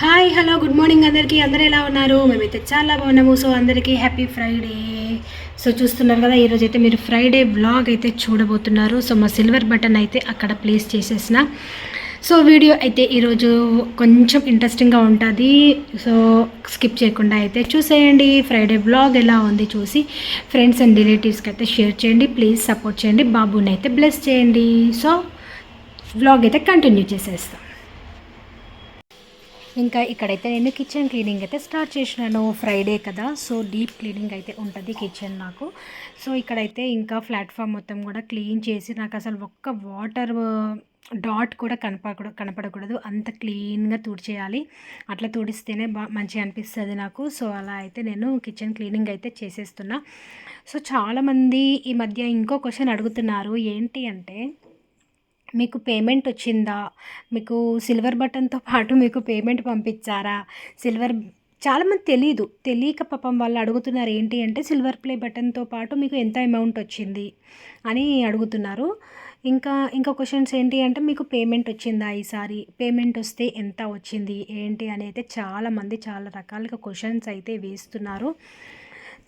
Hi hello good morning అందరికీ. అందరూ ఎలా ఉన్నారు? మేమైతే చాలా బాగున్నాము. సో అందరికీ హ్యాపీ ఫ్రైడే. సో చూస్తున్నారు కదా ఈరోజు అయితే మీరు ఫ్రైడే బ్లాగ్ అయితే చూడబోతున్నారు. సో మా సిల్వర్ బటన్ అయితే అక్కడ ప్లేస్ చేసేసిన. సో వీడియో అయితే ఈరోజు కొంచెం ఇంట్రెస్టింగ్గా ఉంటుంది. సో స్కిప్ చేయకుండా అయితే చూసేయండి. ఫ్రైడే బ్లాగ్ ఎలా ఉంది చూసి ఫ్రెండ్స్ అండ్ రిలేటివ్స్కి అయితే షేర్ చేయండి. ప్లీజ్ సపోర్ట్ చేయండి. బాబుని అయితే బ్లెస్ చేయండి. సో బ్లాగ్ అయితే కంటిన్యూ చేసేస్తాం. ఇంకా ఇక్కడైతే నేను కిచెన్ క్లీనింగ్ అయితే స్టార్ట్ చేసినాను ఫ్రైడే కదా. సో డీప్ క్లీనింగ్ అయితే ఉంటుంది కిచెన్ నాకు. సో ఇక్కడైతే ఇంకా ప్లాట్ఫామ్ మొత్తం కూడా క్లీన్ చేసి నాకు అసలు ఒక్క వాటర్ డాట్ uh, కూడా కనపడకూడదు కనపడకూడదు. అంత క్లీన్గా తుడిచేయాలి. అట్లా తుడిస్తేనే బా మంచిగా అనిపిస్తుంది నాకు. సో అలా అయితే నేను కిచెన్ క్లీనింగ్ అయితే చేసేస్తున్నా. సో చాలామంది ఈ మధ్య ఇంకో క్వశ్చన్ అడుగుతున్నారు. ఏంటి అంటే మీకు పేమెంట్ వచ్చిందా? మీకు సిల్వర్ బటన్తో పాటు మీకు పేమెంట్ పంపించారా? సిల్వర్ చాలామంది తెలియదు తెలియక పాపం వాళ్ళు అడుగుతున్నారు ఏంటి అంటే సిల్వర్ ప్లే బటన్తో పాటు మీకు ఎంత అమౌంట్ వచ్చింది అని అడుగుతున్నారు. ఇంకా ఇంకా క్వశ్చన్స్ ఏంటి అంటే మీకు పేమెంట్ వచ్చిందా ఈసారి? పేమెంట్ వస్తే ఎంత వచ్చింది? ఏంటి అని అయితే చాలామంది చాలా రకాలుగా క్వశ్చన్స్ అయితే వేస్తున్నారు.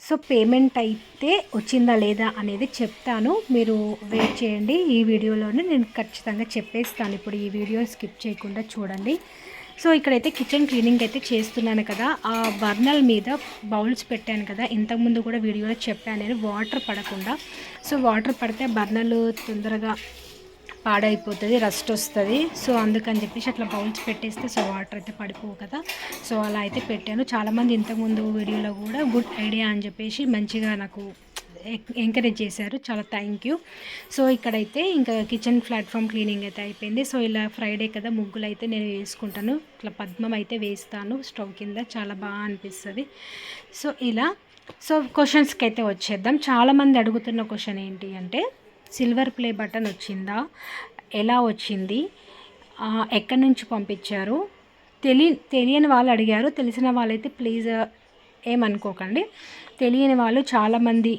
సో పేమెంట్ అయితే వచ్చిందా లేదా అనేది చెప్తాను. మీరు వెయిట్ చేయండి. ఈ వీడియోలోనే నేను ఖచ్చితంగా చెప్పేస్తాను. ఇప్పుడు ఈ వీడియో స్కిప్ చేయకుండా చూడండి. సో ఇక్కడైతే కిచెన్ క్లీనింగ్ అయితే చేస్తున్నాను కదా. ఆ బర్నల్ మీద బౌల్స్ పెట్టాను కదా. ఇంతకుముందు కూడా వీడియోలో చెప్పాను నేను. వాటర్ పడకుండా. సో వాటర్ పడితే బర్నలు తొందరగా పాడైపోతుంది రస్ట్ వస్తుంది. సో అందుకని చెప్పేసి అట్లా బౌల్స్ పెట్టేస్తే సో వాటర్ అయితే పడిపోవు కదా. సో అలా అయితే పెట్టాను. చాలామంది ఇంతకుముందు వీడియోలో కూడా గుడ్ ఐడియా అని చెప్పేసి మంచిగా నాకు ఎంకరేజ్ చేశారు. చాలా థ్యాంక్ యూ సో ఇక్కడైతే ఇంకా కిచెన్ ప్లాట్ఫామ్ క్లీనింగ్ అయితే అయిపోయింది. సో ఇలా ఫ్రైడే కదా ముగ్గులు అయితే నేను వేసుకుంటాను. ఇట్లా పద్మం అయితే వేస్తాను స్టవ్ కింద. చాలా బాగా అనిపిస్తుంది. సో ఇలా. సో క్వశ్చన్స్కి అయితే వచ్చేద్దాం. చాలామంది అడుగుతున్న క్వశ్చన్ ఏంటి అంటే సిల్వర్ ప్లే బటన్ వచ్చిందా? ఎలా వచ్చింది? ఎక్కడి నుంచి పంపించారు? తెలి తెలియని వాళ్ళు అడిగారు. తెలిసిన వాళ్ళైతే ప్లీజ్ ఏమనుకోకండి. తెలియని వాళ్ళు చాలామంది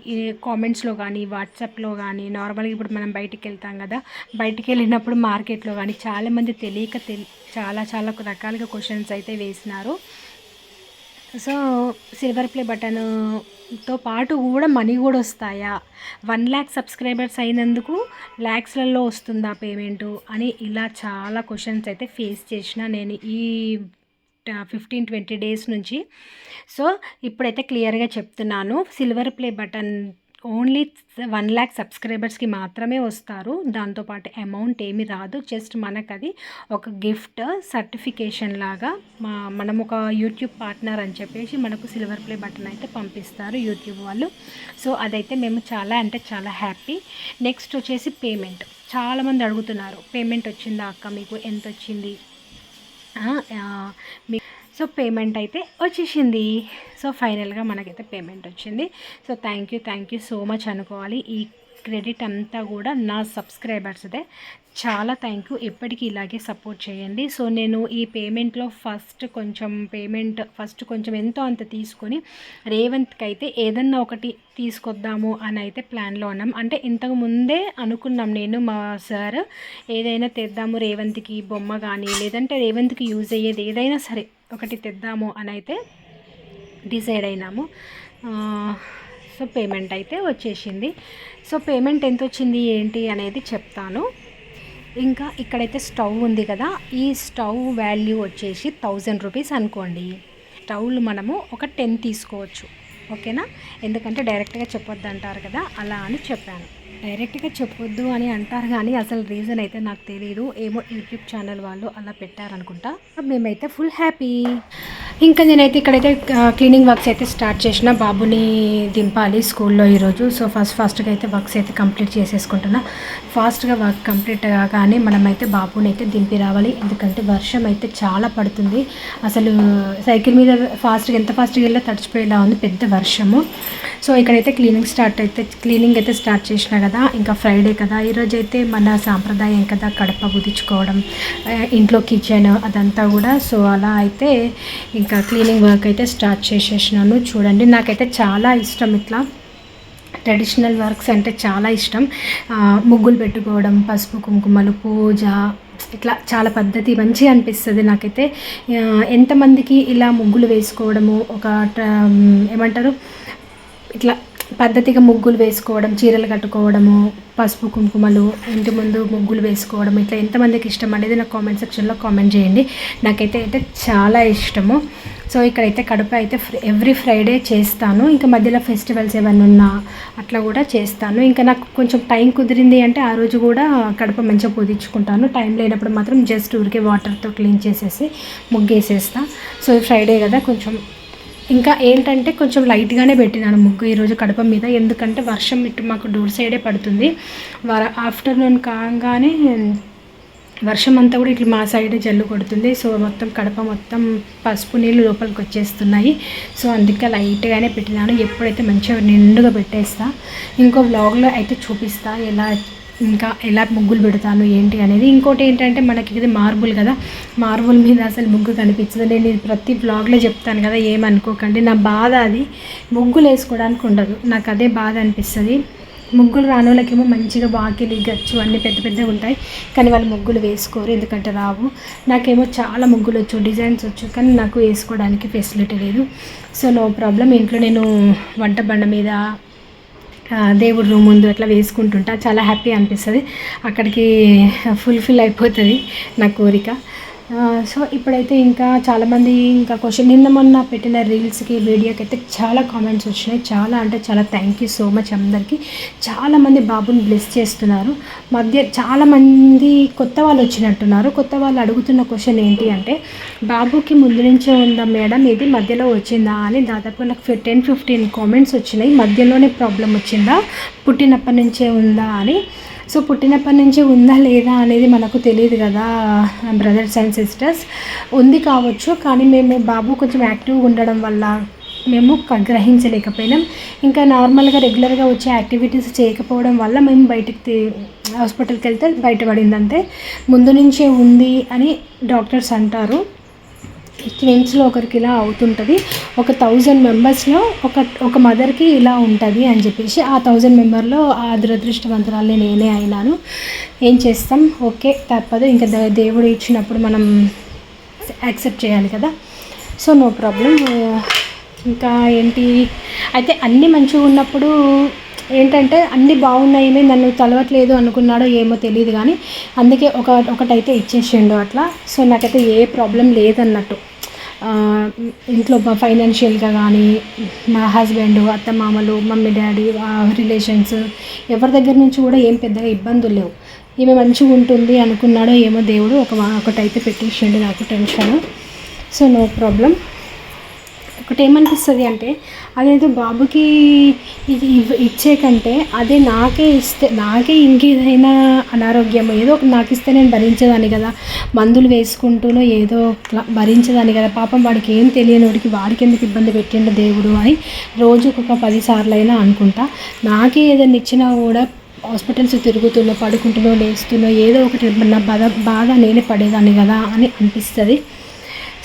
కామెంట్స్లో కానీ వాట్సాప్లో కానీ నార్మల్గా ఇప్పుడు మనం బయటికి వెళ్తాం కదా బయటికి వెళ్ళినప్పుడు మార్కెట్లో కానీ చాలామంది తెలియక తెలి చాలా చాలా రకాలుగా క్వశ్చన్స్ అయితే వేసినారు. సో సిల్వర్ ప్లే బటన్తో పాటు కూడా మనీ కూడా వస్తాయా? వన్ ల్యాక్ సబ్స్క్రైబర్స్ అయినందుకు ల్యాక్స్లలో వస్తుందా పేమెంటు? అని ఇలా చాలా క్వశ్చన్స్ అయితే ఫేస్ చేసిన నేను ఈ ఫిఫ్టీన్ ట్వంటీ డేస్ నుంచి. సో ఇప్పుడైతే క్లియర్గా చెప్తున్నాను. Silver play button only one lakh సబ్స్క్రైబర్స్కి మాత్రమే వస్తారు. దాంతోపాటు అమౌంట్ ఏమి రాదు. జస్ట్ మనకు అది ఒక గిఫ్ట్ సర్టిఫికేషన్ లాగా మా మనం ఒక యూట్యూబ్ పార్ట్నర్ అని చెప్పేసి మనకు సిల్వర్ ప్లే బటన్ అయితే పంపిస్తారు యూట్యూబ్ వాళ్ళు. సో అదైతే మేము చాలా అంటే చాలా హ్యాపీ. నెక్స్ట్ వచ్చేసి పేమెంట్. చాలామంది అడుగుతున్నారు పేమెంట్ వచ్చిందా అక్క? మీకు ఎంత వచ్చింది? మీ సో పేమెంట్ అయితే వచ్చేసింది. సో ఫైనల్గా మనకైతే పేమెంట్ వచ్చింది. So thank you thank you so much అనుకోవాలి. ఈ క్రెడిట్ అంతా కూడా నా సబ్స్క్రైబర్స్దే. చాలా థ్యాంక్ యూ. ఎప్పటికీ ఇలాగే సపోర్ట్ చేయండి. సో నేను ఈ పేమెంట్లో ఫస్ట్ కొంచెం పేమెంట్ ఫస్ట్ కొంచెం ఎంతో అంత తీసుకొని రేవంత్కి అయితే ఏదన్నా ఒకటి తీసుకొద్దాము అని అయితే ప్లాన్లో ఉన్నాం. అంటే ఇంతకు ముందే అనుకున్నాం నేను మా సార్ ఏదైనా తెద్దాము రేవంత్కి బొమ్మ కానీ లేదంటే రేవంత్కి యూజ్ అయ్యేది ఏదైనా సరే. ఒకటి తెద్దాము అని అయితే డిసైడ్ అయినాము. సో పేమెంట్ అయితే వచ్చేసింది. సో పేమెంట్ ఎంత వచ్చింది ఏంటి అనేది చెప్తాను. ఇంకా ఇక్కడైతే స్టవ్ ఉంది కదా ఈ స్టవ్ వాల్యూ వచ్చేసి థౌజండ్ రూపీస్ అనుకోండి. స్టవ్లు మనము ఒక టెన్ తీసుకోవచ్చు. ఓకేనా? ఎందుకంటే డైరెక్ట్గా చెప్పొద్దు అంటారు కదా అలా అని చెప్పాను. డైరెక్ట్గా చెప్పొద్దు అని అంటారు కానీ అసలు రీజన్ అయితే నాకు తెలియదు ఏమో యూట్యూబ్ ఛానల్ వాళ్ళు అలా పెట్టారనుకుంటా. మేమైతే ఫుల్ హ్యాపీ. ఇంకా నేనైతే ఇక్కడైతే క్లీనింగ్ వర్క్స్ అయితే స్టార్ట్ చేసిన. బాబుని దింపాలి స్కూల్లో ఈరోజు. సో ఫస్ట్ ఫాస్ట్గా అయితే వర్క్స్ అయితే కంప్లీట్ చేసేసుకుంటున్నా. ఫాస్ట్గా వర్క్ కంప్లీట్ కాగానే మనమైతే బాబుని అయితే దింపి రావాలి. ఎందుకంటే వర్షం అయితే చాలా పడుతుంది. అసలు సైకిల్ మీద ఫాస్ట్గా ఎంత ఫాస్ట్గా వెళ్ళా తడిచిపోయేలా ఉంది. పెద్ద వర్షము. సో ఇక్కడైతే క్లీనింగ్ స్టార్ట్ అయితే క్లీనింగ్ అయితే స్టార్ట్ చేసిన కదా ఇంకా ఫ్రైడే కదా ఈరోజు అయితే మన సాంప్రదాయం కదా కడప బుదించుకోవడం ఇంట్లో కిచెన్ అదంతా కూడా. సో అలా అయితే ఇంకా క్లీనింగ్ వర్క్ అయితే స్టార్ట్ చేసేసినాను. చూడండి నాకైతే చాలా ఇష్టం ఇట్లా. ట్రెడిషనల్ వర్క్స్ అంటే చాలా ఇష్టం. ముగ్గులు పెట్టుకోవడం పసుపు కుంకుమలు పూజ ఇట్లా చాలా పద్ధతి మంచిగా అనిపిస్తుంది నాకైతే. ఎంతమందికి ఇలా ముగ్గులు వేసుకోవడము ఒక ఏమంటారు? ఇట్లా పద్ధతిగా ముగ్గులు వేసుకోవడం చీరలు కట్టుకోవడము పసుపు కుంకుమలు ఇంటి ముందు ముగ్గులు వేసుకోవడం ఇట్లా ఎంతమందికి ఇష్టం అనేది నాకు కామెంట్ సెక్షన్లో కామెంట్ చేయండి. నాకైతే అయితే చాలా ఇష్టము. సో ఇక్కడైతే కడప అయితే ఎవ్రీ ఫ్రైడే చేస్తాను. ఇంకా మధ్యలో ఫెస్టివల్స్ ఏమైనా ఉన్నా అట్లా కూడా చేస్తాను. ఇంకా నాకు కొంచెం టైం కుదిరింది అంటే ఆ రోజు కూడా కడప మంచిగా పూజించుకుంటాను టైం లేనప్పుడు మాత్రం జస్ట్ ఊరికే వాటర్తో క్లీన్ చేసేసి ముగ్గేసేస్తా. సో ఫ్రైడే కదా కొంచెం ఇంకా ఏంటంటే కొంచెం లైట్గానే పెట్టినాను ముగ్గు ఈరోజు కడప మీద. ఎందుకంటే వర్షం ఇటు మాకు డోర్ సైడే పడుతుంది. వర ఆఫ్టర్నూన్ కాగానే వర్షం అంతా కూడా ఇట్లా మా సైడే జల్లు కొడుతుంది. సో మొత్తం కడప మొత్తం పసుపు నీళ్ళు లోపలికి వచ్చేస్తున్నాయి. సో అందుకే లైట్గానే పెట్టినాను. ఎప్పుడైతే మంచిగా నిండుగా పెట్టేస్తా. ఇంకో వ్లాగ్లో అయితే చూపిస్తా ఎలా ఇంకా ఎలా ముగ్గులు పెడతాను ఏంటి అనేది. ఇంకోటి ఏంటంటే మనకి ఇది మార్బుల్ కదా. మార్బుల్ మీద అసలు ముగ్గు కనిపించదు. నేను ఇది ప్రతి బ్లాగ్లో చెప్తాను కదా ఏమనుకోకండి. నా బాధ అది. ముగ్గులు వేసుకోవడానికి ఉండదు. నాకు అదే బాధ అనిపిస్తుంది. ముగ్గులు రాని వాళ్ళకేమో మంచిగా వాకిలి గచ్చు అన్నీ పెద్ద పెద్దగా ఉంటాయి. కానీ వాళ్ళు ముగ్గులు వేసుకోరు ఎందుకంటే రావు. నాకేమో చాలా ముగ్గులు వచ్చు డిజైన్స్ వచ్చు కానీ నాకు వేసుకోవడానికి ఫెసిలిటీ లేదు. సో నో ప్రాబ్లం ఇంట్లో నేను వంట బండ మీద దేవుడి రూమ్ ముందు అట్లా వేసుకుంటుంటా. చాలా హ్యాపీ అనిపిస్తుంది. అక్కడికి ఫుల్ఫిల్ అయిపోతుంది నా కోరిక. సో ఇప్పుడైతే ఇంకా చాలామంది ఇంకా క్వశ్చన్ నిన్న మొన్న పెట్టిన రీల్స్కి వీడియోకి అయితే చాలా కామెంట్స్ వచ్చినాయి. చాలా అంటే చాలా థ్యాంక్ యూ సో మచ్ అందరికీ. చాలామంది బాబుని బ్లెస్ చేస్తున్నారు. మధ్య చాలామంది కొత్త వాళ్ళు వచ్చినట్టున్నారు. కొత్త వాళ్ళు అడుగుతున్న క్వశ్చన్ ఏంటి అంటే బాబుకి ముందు నుంచే ఉందా మేడం? ఇది మధ్యలో వచ్చిందా? అని దాదాపు నాకు టెన్ ఫిఫ్టీన్ కామెంట్స్ వచ్చినాయి. మధ్యలోనే ప్రాబ్లం వచ్చిందా? పుట్టినప్పటి నుంచే ఉందా అని. సో పుట్టినప్పటి నుంచి ఉందా లేదా అనేది మనకు తెలియదు కదా బ్రదర్స్ అండ్ సిస్టర్స్ ఉంది కావచ్చు కానీ మేము బాబు కొంచెం యాక్టివ్గా ఉండడం వల్ల మేము గ్రహించలేకపోయినాం. ఇంకా నార్మల్గా రెగ్యులర్గా వచ్చే యాక్టివిటీస్ చేయకపోవడం వల్ల మేము బయటికి హాస్పిటల్కి వెళ్తే బయటపడిందంటే ముందు నుంచే ఉంది అని డాక్టర్స్ అంటారు. ట్విన్స్లో ఒకరికి ఇలా అవుతుంటుంది. ఒక థౌజండ్ మెంబర్స్లో ఒక ఒక మదర్కి ఇలా ఉంటుంది అని చెప్పేసి ఆ థౌజండ్ మెంబర్లో ఆ దురదృష్టవంతురాలే నేనే అయినాను. ఏం చేస్తాం? ఓకే తప్పదు. ఇంకా దేవుడు ఇచ్చినప్పుడు మనం యాక్సెప్ట్ చేయాలి కదా. So no problem. ఇంకా ఏంటి? అయితే అన్నీ మంచిగా ఉన్నప్పుడు ఏంటంటే అన్నీ బాగున్నాయి నన్ను తలవట్లేదు అనుకున్నాడో ఏమో తెలియదు కానీ అందుకే ఒక ఒకటైతే ఇచ్చేసిండు అట్లా. సో నాకైతే ఏ ప్రాబ్లం లేదన్నట్టు. ఇంట్లో ఫైనాన్షియల్గా కానీ మా హస్బెండ్ అత్త మామలు మమ్మీ డాడీ రిలేషన్స్ ఎవరి దగ్గర నుంచి కూడా ఏం పెద్దగా ఇబ్బందులు లేవు. ఈమె మంచిగా ఉంటుంది అనుకున్నాడో ఏమో దేవుడు ఒక ఒకటైతే పెట్టేసిండు నాకు టెన్షన్ సో నో ప్రాబ్లం ఒకటి ఏమనిపిస్తుంది అంటే అదేదో బాబుకి ఇది ఇచ్చే కంటే అదే నాకే ఇస్తే నాకే ఇంకేదైనా అనారోగ్యం ఏదో ఒకటి నాకు ఇస్తే నేను భరించేదాన్ని కదా. మందులు వేసుకుంటూనో ఏదో భరించేదాన్ని కదా. పాపం వాడికి ఏం తెలియని వాడికి వాడికి ఎందుకు ఇబ్బంది పెట్టిండు దేవుడు అని రోజు ఒక పదిసార్లు అయినా అనుకుంటా. నాకే ఏదైనా ఇచ్చినా కూడా హాస్పిటల్స్ తిరుగుతున్నో పడుకుంటున్నో లేస్తున్నో ఏదో ఒకటి నా బాధ బాధ నేనే పడేదాన్ని కదా అని అనిపిస్తుంది.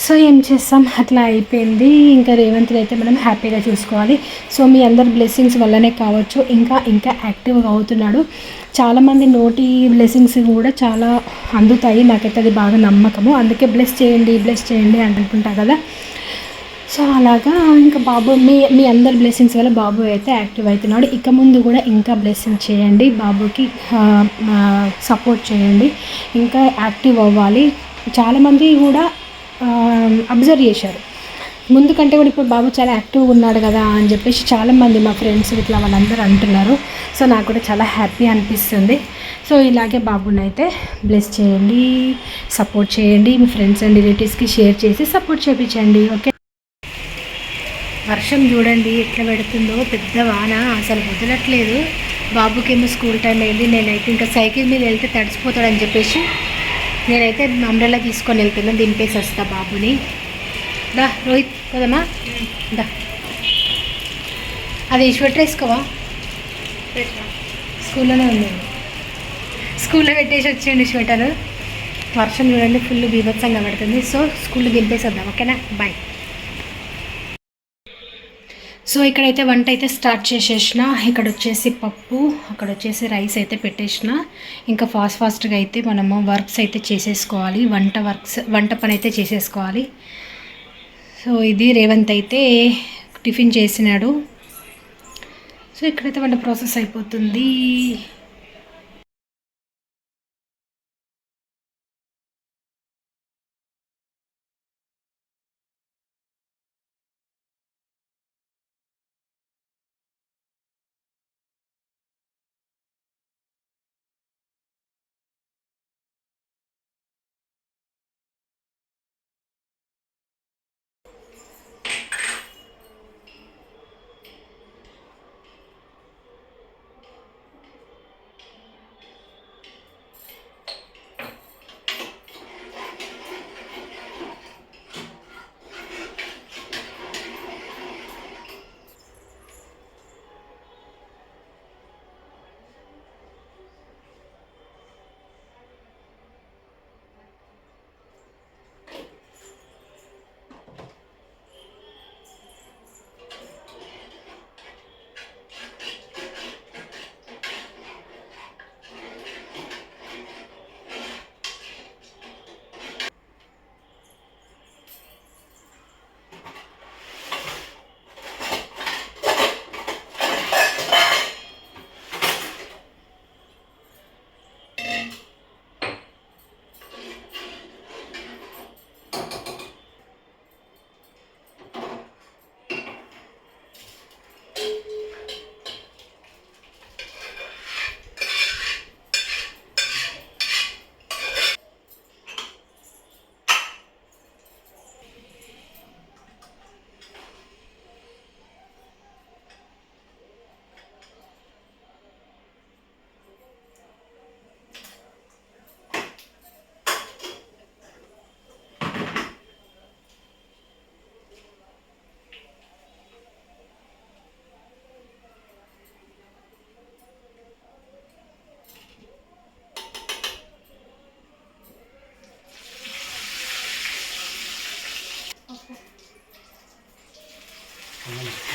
సో ఏం చేస్తాం? అట్లా అయిపోయింది. ఇంకా రేవంత్ని అయితే మనం హ్యాపీగా చూసుకోవాలి. సో మీ అందరి బ్లెస్సింగ్స్ వల్లనే కావచ్చు. ఇంకా ఇంకా యాక్టివ్గా అవుతున్నాడు. చాలామంది నోటి బ్లెస్సింగ్స్ కూడా చాలా అందుతాయి. నాకైతే అది బాగా నమ్మకము. అందుకే బ్లెస్ చేయండి బ్లెస్ చేయండి అనుకుంటా కదా. సో అలాగా. ఇంకా బాబు మీ మీ అందరి బ్లెస్సింగ్స్ వల్ల బాబు అయితే యాక్టివ్ అవుతున్నాడు. ఇక ముందు కూడా ఇంకా బ్లెస్సింగ్ చేయండి. బాబుకి సపోర్ట్ చేయండి. ఇంకా యాక్టివ్ అవ్వాలి. చాలామంది కూడా అబ్జర్వ్ చేశారు. ముందు కంటే కూడా ఇప్పుడు బాబు చాలా యాక్టివ్గా ఉన్నాడు కదా అని చెప్పేసి చాలామంది మా ఫ్రెండ్స్ ఇట్లా వాళ్ళందరూ అంటున్నారు. సో నాకు కూడా చాలా హ్యాపీ అనిపిస్తుంది. సో ఇలాగే బాబుని అయితే బ్లెస్ చేయండి సపోర్ట్ చేయండి మీ ఫ్రెండ్స్ అండ్ రిలేటివ్స్కి షేర్ చేసి సపోర్ట్ చేయించండి ఓకే? వర్షం చూడండి ఎట్లా పెడుతుందో పెద్ద వాన అసలు వదలట్లేదు. బాబుకేమో స్కూల్ టైం అయింది నేనైతే ఇంకా సైకిల్ మీద వెళ్తే తడిసిపోతాడని చెప్పేసి నేనైతే అంబ్రెల్లా తీసుకొని వెళ్తున్నా. దింపేసి వస్తా బాబుని. దా రోహిత్ కదమ్మా దా. అది స్వెటర్ వేసుకోవా? స్కూల్లోనే ఉంది. స్కూల్లో పెట్టేసి వచ్చేయండి స్వెటర్. వర్షం చూడండి ఫుల్ బీభత్సంగా పడుతుంది. సో స్కూల్లో దింపేసి వద్దాం ఓకేనా? బాయ్ సో ఇక్కడైతే వంట అయితే స్టార్ట్ చేసేసిన. ఇక్కడ వచ్చేసి పప్పు అక్కడ వచ్చేసి రైస్ అయితే పెట్టేసిన. ఇంకా ఫాస్ట్ ఫాస్ట్గా అయితే మనము వర్క్స్ అయితే చేసేసుకోవాలి. వంట వర్క్స్ వంట పని అయితే చేసేసుకోవాలి. సో ఇది రేవంత్ అయితే టిఫిన్ చేసినాడు. సో ఇక్కడైతే వంట ప్రాసెస్ అయిపోతుంది. Thank you.